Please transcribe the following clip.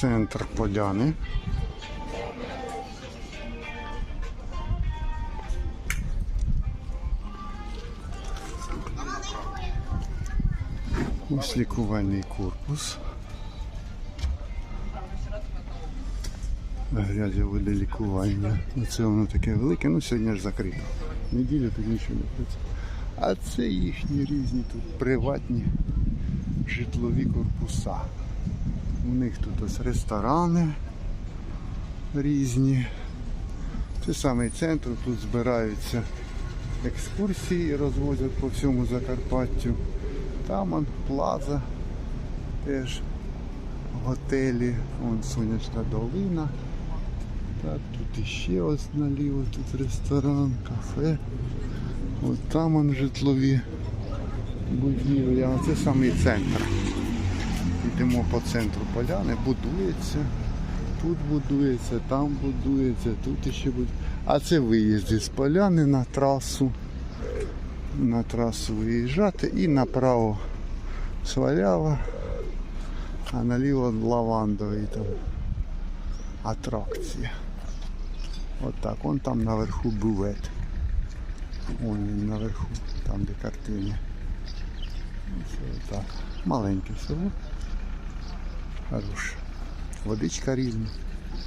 Центр поляни. Ось лікувальний корпус. Грязьове лікування. Оце воно таке велике, ну сьогодні ж закрито. Неділю тут нічого не працює. А це їхні різні тут приватні житлові корпуса. У них тут ось ресторани різні. Це самий центр, тут збираються екскурсії, розвозять по всьому Закарпаттю. Там он плаза, теж готелі, вон сонячна долина. Так, тут іще ось наліво, тут ресторан, кафе. От там он житлові будівлі, а це самий центр. Йдемо по центру поляни, будується. Тут будується, там будується, тут іще буде. А це виїзд з поляни на трасу. На трасу виїжджати і направо свалява, а наліво лавандовий там атракція. От так, вон там наверху бувет. Вон він наверху, там де картини. Це так. Маленьке село. Хороше. Водичка рівна.